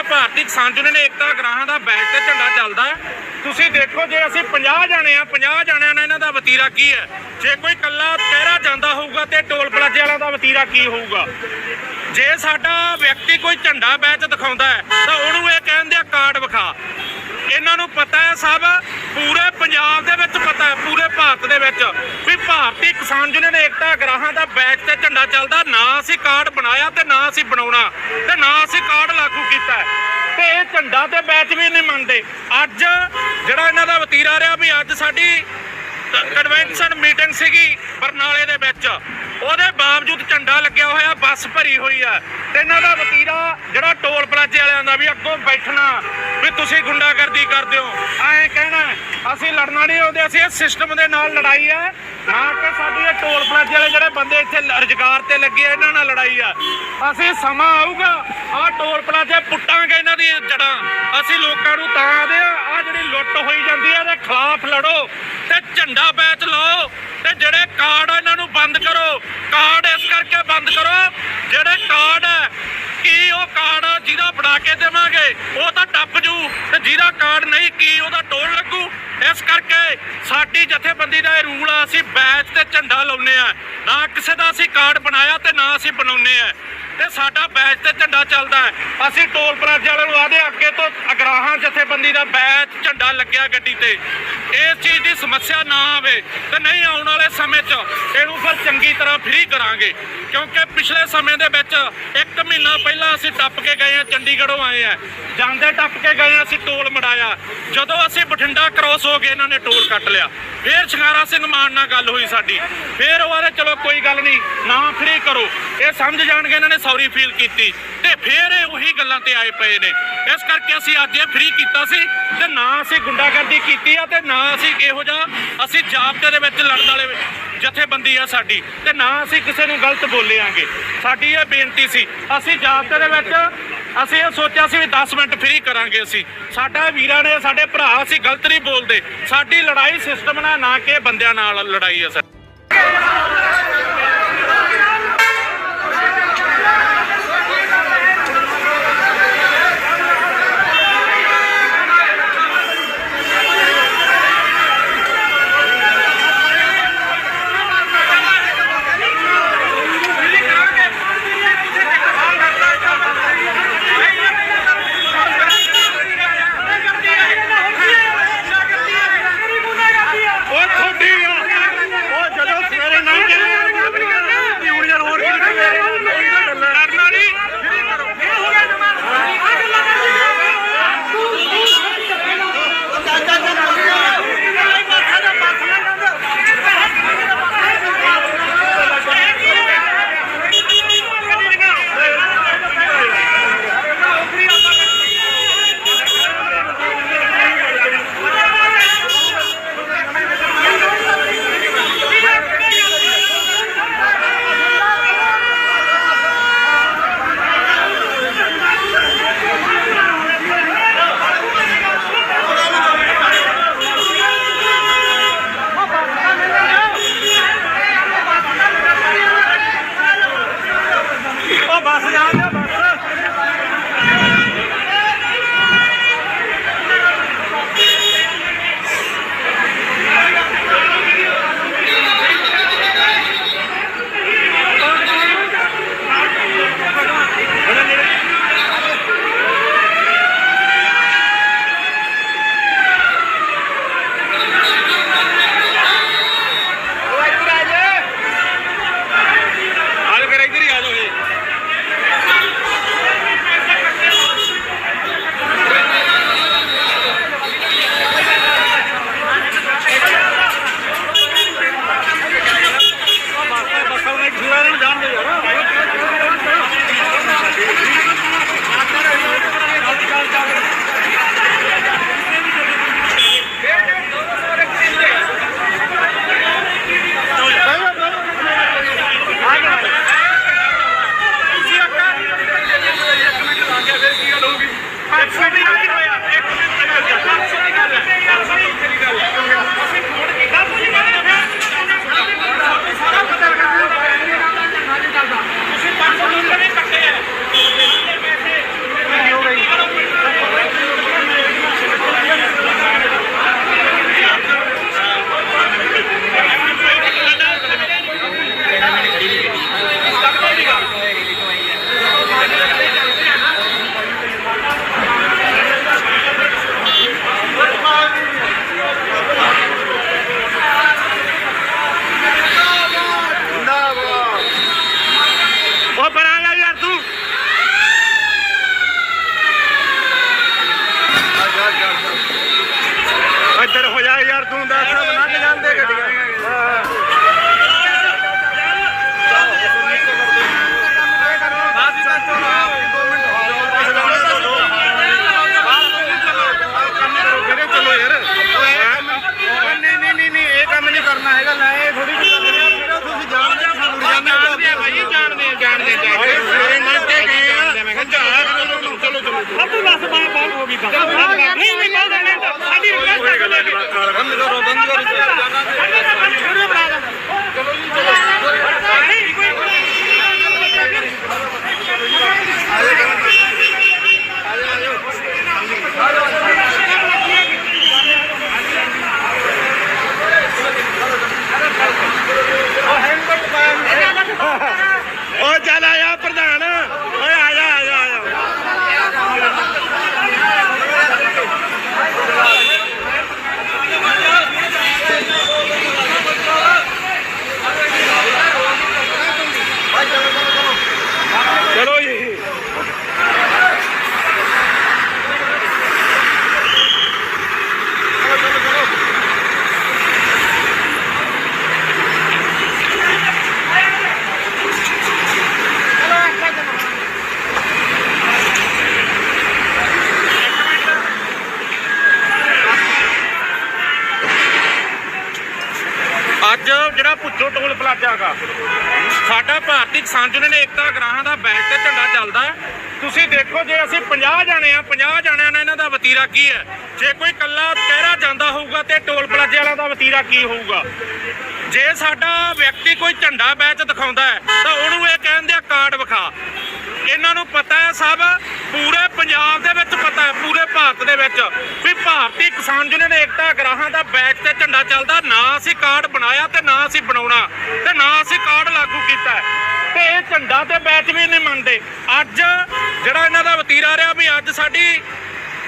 ਸਾਡਾ ਭਾਰਤੀ ਕਿਸਾਨ ਯੂਨੀਅਨ ਏਕਤਾ ਗ੍ਰਾਹਾਂ ਦਾ ਬੈਕ ਝੰਡਾ ਚੱਲਦਾ ਤੁਸੀਂ ਦੇਖੋ ਜੇ ਅਸੀਂ 50 ਜਾਣੇ ਆ 50 ਜਾਣਿਆਂ ਨਾਲ ਇਹਨਾਂ ਦਾ ਵਤੀਰਾ ਕੀ ਹੈ? ਜੇ ਕੋਈ ਕੱਲਾ ਪਹਿਰਾ ਜਾਂਦਾ ਹੋਊਗਾ ਤੇ ਟੋਲ ਪਲਾਜ਼ੇ ਵਾਲਾ ਦਾ ਵਤੀਰਾ ਕੀ ਹੋਊਗਾ? ਜੇ ਸਾਡਾ ਵਿਅਕਤੀ ਕੋਈ ਝੰਡਾ ਬੈਚ ਦਿਖਾਉਂਦਾ ਹੈ, ਤਾਂ ਉਹਨੂੰ ਇਹ ਕਹਿੰਦੇ ਆ ਕਾਰਡ ਵਿਖਾ। ਇਹਨਾਂ ਨੂੰ ਪਤਾ ਹੈ ਸਭ, ਪੂਰੇ ਪੰਜਾਬ ਦੇ ਵਿੱਚ ਪਤਾ ਹੈ, ਪੂਰੇ ਭਾਰਤ ਦੇ ਵਿੱਚ ਵੀ ਭਾਰਤੀ ਕਿਸਾਨ ਯੂਨੀਅਨ ਏਕਤਾ ਗ੍ਰਾਹਾਂ ਦਾ ਬੈਚ ਤੇ ਝੰਡਾ ਚੱਲਦਾ, ਨਾ ਅਸੀਂ ਕਾਰਡ ਬਣਾਇਆ ਤੇ ਨਾ ਅਸੀਂ ਬਣਾਉਣਾ ਤੇ ਨਾ ਅਸੀਂ ਕਾਰਡ ਲਾਗੂ ਕੀਤਾ ਤੇ ਇਹ ਝੰਡਾ ਤੇ ਬੈਚ ਵੀ ਨਹੀਂ ਮੰਨਦੇ। ਅੱਜ ਜਿਹੜਾ ਇਹਨਾਂ ਦਾ ਵਤੀਰਾ ਰਿਹਾ ਵੀ ਅੱਜ ਸਾਡੀ ਕਨਵੈਨਸ਼ਨ ਮੀਟਿੰਗ ਸੀਗੀ ਬਰਨਾਲੇ ਦੇ ਵਿੱਚ। ਉਹਦੇ ਬਾਵਜੂਦ ਝੰਡਾ ਲੱਗਿਆ ਹੋਇਆ, ਬੱਸ ਭਰੀ ਹੋਈ ਆ ਤੇ ਇਹਨਾਂ ਦਾ ਵਤੀਰਾ ਜਿਹੜਾ ਟੋਲ ਪਲਾਜ਼ੇ ਵਾਲਿਆਂ ਦਾ ਵੀ ਅੱਗੋਂ ਬੈਠਣਾ, ਵੀ ਤੁਸੀਂ ਗੁੰਡਾਗਰਦੀ ਕਰਦੇ ਹੋ। ਐਂ ਕਹਿਣਾ ਅਸੀਂ ਲੜਨਾ ਨਹੀਂ ਆਉਂਦੇ, ਅਸੀਂ ਇਹ ਸਿਸਟਮ ਦੇ ਨਾਲ ਲੜਾਈ ਹੈ ਨਾ ਕਿ ਸਾਡੀ ਇਹ ਟੋਲ ਪਲਾਜ਼ੇ ਵਾਲੇ ਜਿਹੜੇ ਬੰਦੇ ਇੱਥੇ ਰੁਜ਼ਗਾਰ ਤੇ ਲੱਗੇ ਆ, ਇਹਨਾਂ ਨਾਲ ਲੜਾਈ ਆ। ਅਸੀਂ ਸਮਾਂ ਆਊਗਾ, ਆਹ ਟੋਲ ਪਲਾਜ਼ੇ ਪੁੱਟਾਂਗੇ ਇਹਨਾਂ ਦੀਆਂ ਜੜਾਂ। ਅਸੀਂ ਲੋਕਾਂ ਨੂੰ ਤਾਂ ਆਦੇ ਆ ਜਿਹੜੀ ਲੁੱਟ ਹੋਈ ਜਾਂਦੀ ਹੈ ਇਹਦੇ ਖਿਲਾਫ ਲੜੋ ਤੇ ਝੰਡਾ ਬੈਚ ਲਾਓ ਤੇ ਜਿਹੜੇ ਕਾਰਡ ਆ, ਇਹਨਾਂ ਨੂੰ ਬੰਦ ਕਰੋ। ਕਾਰਡ ਇਸ ਕਰਕੇ ਬੰਦ ਕਰੋ, ਜਿਹੜੇ ਕਾਰਡ ਹੈ ਕੀ ਉਹ ਕਾਰਡ ਜਿਹਦਾ ਬਣਾ ਕੇ ਦੇਵਾਂਗੇ, ਉਹ ਤਾਂ ਟੱਪ ਜੂ ਤੇ ਜਿਹਦਾ ਕਾਰਡ ਨਹੀਂ ਕੀ ਉਹਦਾ ਟੋਲ ਲੱਗੂ ਇਸ ਕਰਕੇ ਸਾਡੀ ਜਥੇਬੰਦੀ ਦਾ ਇਹ ਰੂਲ ਆ, ਅਸੀਂ ਬੈਚ ਤੇ ਝੰਡਾ ਲਾਉਨੇ ਆ। ਨਾ ਕਿਸੇ ਦਾ ਅਸੀਂ ਕਾਰਡ ਬਣਾਇਆ ਤੇ ਨਾ ਅਸੀਂ ਬਣਾਉਨੇ ਆ। ਤੇ ਸਾਡਾ ਬੈਚ ਤੇ ਝੰਡਾ ਚੱਲਦਾ ਹੈ। ਅਸੀਂ ਟੋਲ ਪਲਾਜਾ ਵਾਲੇ ਨੂੰ ਆਦੇ ਅੱਗੇ ਤੋਂ ਅਗਰਾਹਾਂ ਜਥੇਬੰਦੀ ਦਾ ਬੈਚ ਝੰਡਾ ਲੱਗਿਆ ਗੱਡੀ ਤੇ। ਇਸ ਚੀਜ਼ ਦੀ ਸਮੱਸਿਆ ਨਾ ਆਵੇ ਤੇ ਨਹੀਂ ਆਉਣ ਵਾਲੇ ਸਮੇਂ 'ਚ ਇਹਨੂੰ ਫਿਰ ਚੰਗੀ ਤਰ੍ਹਾਂ ਫ੍ਰੀ ਕਰਾਂਗੇ। ਕਿਉਂਕਿ ਪਿਛਲੇ ਸਮੇਂ ਦੇ ਵਿੱਚ ਇੱਕ ਮਹੀਨਾ ਪਹਿਲਾਂ ਅਸੀਂ ਟੱਪ ਕੇ ਗਏ ਆ ਚੰਡੀਗੜ੍ਹੋਂ ਆਏ ਆ ਜਾਂਦੇ ਟੱਪ ਕੇ ਗਏ ਆ ਅਸੀਂ ਟੋਲ ਮੜਾਇਆ। ਜਦੋਂ ਅਸੀਂ ਬਠਿੰਡਾ ਕ੍ਰੋਸ ਹੋ ਗਏ, ਇਹਨਾਂ ਨੇ ਟੋਲ ਕੱਟ ਲਿਆ। ਫੇਰ ਸ਼ਿੰਗਾਰਾ ਸਿੰਘ ਮਾਨ ਨਾਲ ਗੱਲ ਹੋਈ ਸਾਡੀ। ਫੇਰ ਉਹ ਆਰੇ, ਚਲੋ ਕੋਈ ਗੱਲ ਨਹੀਂ, ਨਾ ਫਰੀ ਕਰੋ। ਇਹ ਸਮਝ ਜਾਣਗੇ, ਇਹਨਾਂ ਨੇ ਸੌਰੀ ਫੀਲ ਕੀਤੀ। ਤੇ ਫੇਰ ਇਹ ਉਹੀ ਗੱਲਾਂ ਤੇ ਆਏ ਪਏ ਨੇ। ਇਸ ਕਰਕੇ ਅਸੀਂ ਅੱਜ ਇਹ ਫ੍ਰੀ ਕੀਤਾ ਸੀ ਤੇ ਨਾ ਅਸੀਂ ਗੁੰਡਾਗਰਦੀ ਕੀਤੀ ਆ ਤੇ ਨਾ ਅਸੀਂ ਇਹੋ ਜਿਹਾ ਅਸੀਂ ਜਾਬਤੇ ਦੇ ਵਿੱਚ ਲੜਨ ਵਾਲੇ ਜਥੇਬੰਦੀ ਆ ਸਾਡੀ। ਤੇ ਨਾ ਅਸੀਂ ਕਿਸੇ ਨੂੰ ਗਲਤ ਬੋਲਿਆਂਗੇ। ਸਾਡੀ ਇਹ ਬੇਨਤੀ ਸੀ, ਅਸੀਂ ਜਾਬਤੇ ਦੇ ਵਿੱਚ, ਅਸੀਂ ਇਹ ਸੋਚਿਆ ਸੀ ਵੀ 10 ਮਿੰਟ ਫ੍ਰੀ ਕਰਾਂਗੇ ਅਸੀਂ। ਸਾਡਾ ਵੀਰਾਂ ਨੇ, ਸਾਡੇ ਭਰਾ ਅਸੀਂ ਗਲਤ ਨਹੀਂ ਬੋਲਦੇ। ਸਾਡੀ ਲੜਾਈ ਸਿਸਟਮ ਨਾਲ, ਨਾ ਕਿ ਬੰਦਿਆਂ ਨਾਲ ਲੜਾਈ ਹੈ ಬಂದ್ಗಾರ ಬಂದ್ಗಾರ ಬಂದ್ಗಾರ ਪੁੱਛੋ ਟੋਲ ਪਲਾਜ਼ਾ ਦਾ ਸਾਡਾ ਭਾਰਤੀ ਕਿਸਾਨ ਯੂਨੀਅਨ ਏਕਤਾ ਗ੍ਰਾਹਾਂ ਦਾ ਬੈਠ ਤੇ ਝੰਡਾ ਚੱਲਦਾ ਤੁਸੀਂ ਦੇਖੋ ਜੇ ਅਸੀਂ 50 ਜਾਣੇ ਆ 50 ਜਾਣਿਆਂ ਨਾਲ ਇਹਨਾਂ ਦਾ ਵਤੀਰਾ ਕੀ ਹੈ? ਜੇ ਕੋਈ ਕੱਲਾ ਕਹਿਰਾ ਜਾਂਦਾ ਹੋਊਗਾ ਤੇ ਟੋਲ ਪਲਾਜ਼ੇ ਵਾਲਾ ਦਾ ਵਤੀਰਾ ਕੀ ਹੋਊਗਾ? ਜੇ ਸਾਡਾ ਵਿਅਕਤੀ ਕੋਈ ਝੰਡਾ ਬੈਚ ਦਿਖਾਉਂਦਾ ਹੈ, ਤਾਂ ਉਹਨੂੰ ਇਹ ਕਹਿੰਦੇ ਆ ਕਾਰਡ ਵਿਖਾ। ਇਹਨਾਂ ਨੂੰ ਪਤਾ ਹੈ ਸਭ, ਪੂਰੇ ਪੰਜਾਬ ਦੇ ਵਿੱਚ ਪਤਾ ਹੈ, ਪੂਰੇ ਭਾਰਤ ਦੇ ਵਿੱਚ ਵੀ ਭਾਰਤੀ ਕਿਸਾਨ ਯੂਨੀਅਨ ਏਕਤਾ ਗ੍ਰਾਹਾਂ ਦਾ ਬੈਚ ਤੇ ਝੰਡਾ ਚੱਲਦਾ, ਨਾ ਅਸੀਂ ਕਾਰਡ ਬਣਾਇਆ ਤੇ ਨਾ ਅਸੀਂ ਬਣਾਉਣਾ, ਤੇ ਨਾ ਅਸੀਂ ਕਾਰਡ ਲਾਗੂ ਕੀਤਾ ਤੇ ਇਹ ਝੰਡਾ ਤੇ ਬੈਚ ਵੀ ਨਹੀਂ ਮੰਨਦੇ। ਅੱਜ ਜਿਹੜਾ ਇਹਨਾਂ ਦਾ ਵਤੀਰਾ ਰਿਹਾ ਵੀ ਅੱਜ ਸਾਡੀ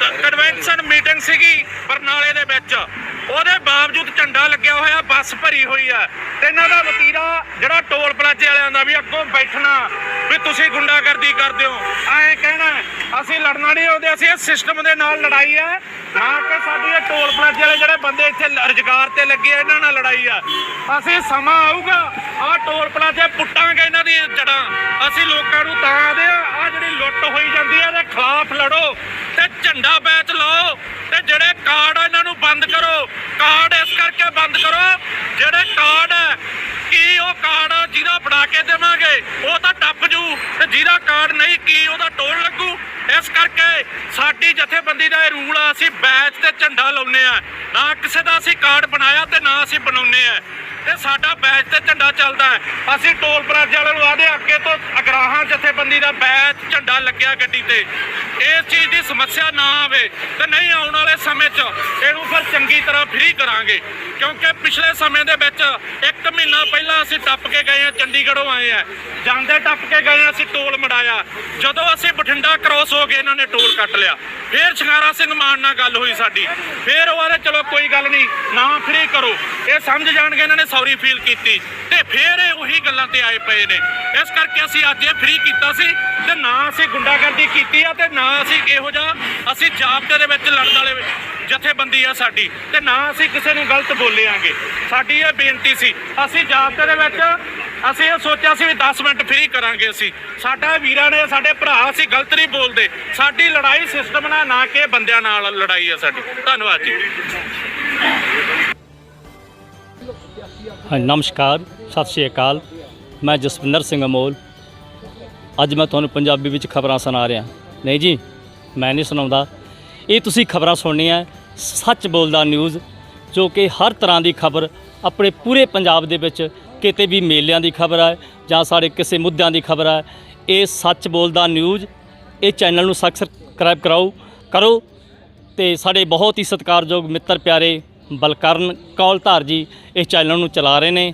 ਕਨਵੈਨਸ਼ਨ ਮੀਟਿੰਗ ਸੀਗੀ ਬਰਨਾਲੇ ਦੇ ਵਿੱਚ। ਉਹਦੇ ਬਾਵਜੂਦ ਝੰਡਾ ਲੱਗਿਆ ਹੋਇਆ, ਬੱਸ ਭਰੀ ਹੋਈ ਆ ਤੇ ਇਹਨਾਂ ਦਾ ਵਤੀਰਾ ਜਿਹੜਾ ਟੋਲ ਪਲਾਜ਼ੇ ਵਾਲਿਆਂ ਦਾ ਵੀ ਅੱਗੋਂ ਬੈਠਣਾ ਵੀ ਤੁਸੀਂ ਗੁੰਡਾਗਰਦੀ ਕਰਦੇ ਹੋ। ਐਂ ਕਹਿਣਾ ਅਸੀਂ ਲੜਨਾ ਨਹੀਂ ਆਉਂਦੇ ਅਸੀਂ ਇਸ ਸਿਸਟਮ ਦੇ ਨਾਲ ਲੜਾਈ ਹੈ। ਨਾ ਕਿ ਸਾਡੀ ਇਹ ਟੋਲ ਪਲਾਜ਼ੇ ਵਾਲੇ ਜਿਹੜੇ ਬੰਦੇ ਇੱਥੇ ਰੁਜ਼ਗਾਰ ਤੇ ਲੱਗੇ ਇਹਨਾਂ ਨਾਲ ਲੜਾਈ ਆ। ਅਸੀਂ ਸਮਾਂ ਆਊਗਾ, ਆਹ ਟੋਲ ਪਲਾਜ਼ੇ ਪੁੱਟਾਂਗੇ ਇਹਨਾਂ ਦੀ ਜੜਾਂ। ਅਸੀਂ ਲੋਕਾਂ ਨੂੰ ਤਾਂ ਆਦੇ ਆ ਆਹ ਜਿਹੜੀ ਲੁੱਟ ਹੋਈ ਜਾਂਦੀ ਆ ਇਹਦੇ ਖਿਲਾਫ ਲੜੋ ਤੇ ਝੰਡਾ ਬੈਚ ਲਾਓ ਤੇ ਜਿਹੜੇ ਕਾਰਡ ਇਹਨਾਂ ਨੂੰ ਬੰਦ ਕਰੋ। ਕਾਰਡ ਇਸ ਕਰਕੇ ਬੰਦ ਕਰੋ, ਜਿਹੜੇ ਕਾਰਡ ਹੈ ਕੀ ਉਹ ਕਾਰਡ ਜਿਹਦਾ ਬਣਾ ਕੇ ਦੇਵਾਂਗੇ? ਉਹ ਤਾਂ ਟੱਪ ਜੂ। ਤੇ ਜਿਹਦਾ ਕਾਰਡ ਨਹੀਂ, ਕੀ ਉਹਦਾ ਟੋਲ ਲੱਗੂ? ਇਸ ਕਰਕੇ ਸਾਡੀ ਜਥੇਬੰਦੀ ਦਾ ਇਹ ਰੂਲ ਆ, ਅਸੀਂ ਬੈਚ ਤੇ ਝੰਡਾ ਲਾਉਨੇ ਆ। ਨਾ ਕਿਸੇ ਦਾ ਅਸੀਂ ਕਾਰਡ ਬਣਾਇਆ ਤੇ ਨਾ ਅਸੀਂ ਬਣਾਉਨੇ ਆ। ਤੇ ਸਾਡਾ ਬੈਚ ਤੇ ਝੰਡਾ ਚੱਲਦਾ ਅਸੀਂ ਟੋਲ ਪਲਾਜ਼ੇ ਵਾਲਿਆਂ ਨੂੰ ਆਦੇ ਅੱਗੇ ਤੋਂ ਅਗਰਾਹਾਂ ਜਥੇਬੰਦੀ ਦਾ ਬੈਚ ਝੰਡਾ ਲੱਗਿਆ ਗੱਡੀ ਤੇ। ਇਸ ਚੀਜ਼ ਦੀ ਸਮੱਸਿਆ ਨਾ ਆਵੇ ਤੇ ਨਹੀਂ ਆਉਣ ਵਾਲੇ ਸਮੇਂ 'ਚ ਇਹਨੂੰ ਫਿਰ ਚੰਗੀ ਤਰ੍ਹਾਂ ਫ੍ਰੀ ਕਰਾਂਗੇ। ਕਿਉਂਕਿ ਪਿਛਲੇ ਸਮੇਂ ਦੇ ਵਿੱਚ ਇੱਕ ਮਹੀਨਾ ਪਹਿਲਾਂ ਅਸੀਂ ਟੱਪ ਕੇ ਗਏ ਆ ਚੰਡੀਗੜ੍ਹੋਂ ਆਏ ਆ ਜਾਂਦੇ ਟੱਪ ਕੇ ਗਏ ਆ ਅਸੀਂ ਟੋਲ ਮੜਾਇਆ। ਜਦੋਂ ਅਸੀਂ ਬਠਿੰਡਾ ਕ੍ਰੋਸ ਹੋ ਗਏ, ਇਹਨਾਂ ਨੇ ਟੋਲ ਕੱਟ ਲਿਆ। ਫੇਰ ਸ਼ਿੰਗਾਰਾ ਸਿੰਘ ਮਾਨ ਨਾਲ ਗੱਲ ਹੋਈ ਸਾਡੀ। ਫੇਰ ਉਹ ਆਦੇ ਚਲੋ, ਕੋਈ ਗੱਲ ਨਹੀਂ, ਨਾ ਫਰੀ ਕਰੋ। ਇਹ ਸਮਝ ਜਾਣਗੇ, ਇਹਨਾਂ ਨੇ ਸੌਰੀ ਫੀਲ ਕੀਤੀ। ਤੇ ਫੇਰ ਇਹ ਉਹੀ ਗੱਲਾਂ ਤੇ ਆਏ ਪਏ ਨੇ। ਇਸ ਕਰਕੇ ਅਸੀਂ ਅੱਜ ਇਹ ਫ੍ਰੀ ਕੀਤਾ ਸੀ ਤੇ ਨਾ ਅਸੀਂ ਗੁੰਡਾਗਰਦੀ ਕੀਤੀ ਆ ਤੇ ਨਾ ਅਸੀਂ ਇਹੋ ਜਿਹਾ ਅਸੀਂ ਜਾਬਤੇ ਦੇ ਵਿੱਚ ਲੜਨ ਵਾਲੇ ਜਥੇਬੰਦੀ ਆ ਸਾਡੀ ਤੇ ਨਾ ਅਸੀਂ ਕਿਸੇ ਨੂੰ ਗਲਤ ਬੋਲਿਆਂਗੇ। ਸਾਡੀ ਇਹ ਬੇਨਤੀ ਸੀ, ਅਸੀਂ ਜਾਬਤੇ ਦੇ ਵਿੱਚ, ਅਸੀਂ ਇਹ ਸੋਚਿਆ ਸੀ ਵੀ 10 ਮਿੰਟ ਫ੍ਰੀ ਕਰਾਂਗੇ ਅਸੀਂ। ਸਾਡਾ ਵੀਰਾਂ ਨੇ, ਸਾਡੇ ਭਰਾ ਅਸੀਂ ਗਲਤ ਨਹੀਂ ਬੋਲਦੇ। ਸਾਡੀ ਲੜਾਈ ਸਿਸਟਮ ਨਾਲ, ਨਾ ਕਿ ਬੰਦਿਆਂ ਨਾਲ ਲੜਾਈ ਆ ਸਾਡੀ। ਧੰਨਵਾਦ ਜੀ। ਨਮਸਕਾਰ, ਸਤਿ ਸ਼੍ਰੀ ਅਕਾਲ। ਮੈਂ ਜਸਵਿੰਦਰ ਸਿੰਘ ਅਮੋਲ। ਅੱਜ ਮੈਂ ਤੁਹਾਨੂੰ ਪੰਜਾਬੀ ਵਿੱਚ ਖਬਰਾਂ ਸੁਣਾ ਰਿਹਾ। ਨਹੀਂ ਜੀ, ਮੈਂ ਨਹੀਂ ਸੁਣਾਉਂਦਾ। ਇਹ ਤੁਸੀਂ ਖਬਰਾਂ ਸੁਣਨੀਆਂ ਸੱਚ ਬੋਲਦਾ ਨਿਊਜ਼, ਜੋ ਕਿ ਹਰ ਤਰ੍ਹਾਂ ਦੀ ਖਬਰ ਆਪਣੇ ਪੂਰੇ ਪੰਜਾਬ ਦੇ ਵਿੱਚ ਕਿਤੇ ਵੀ ਮੇਲਿਆਂ ਦੀ ਖਬਰ ਹੈ ਜਾਂ ਸਾਡੇ ਕਿਸੇ ਮੁੱਦਿਆਂ ਦੀ ਖਬਰ ਹੈ ਇਹ ਸੱਚ ਬੋਲਦਾ ਨਿਊਜ਼, ਇਹ ਚੈਨਲ ਨੂੰ ਸਬਸਕ੍ਰਾਈਬ ਕਰਾਓ, ਕਰੋ ਤੇ ਸਾਡੇ ਬਹੁਤ ਹੀ ਸਤਿਕਾਰਯੋਗ ਮਿੱਤਰ ਪਿਆਰੇ ਬਲਕਰਨ ਕੌਲਧਾਰ ਜੀ ਇਸ ਚੈਨਲ ਨੂੰ ਚਲਾ ਰਹੇ ਨੇ।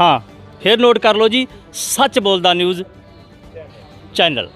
ਹਾਂ, ਫਿਰ ਨੋਟ ਕਰ ਲਓ ਜੀ, ਸੱਚ ਬੋਲਦਾ ਨਿਊਜ਼ ਚੈਨਲ।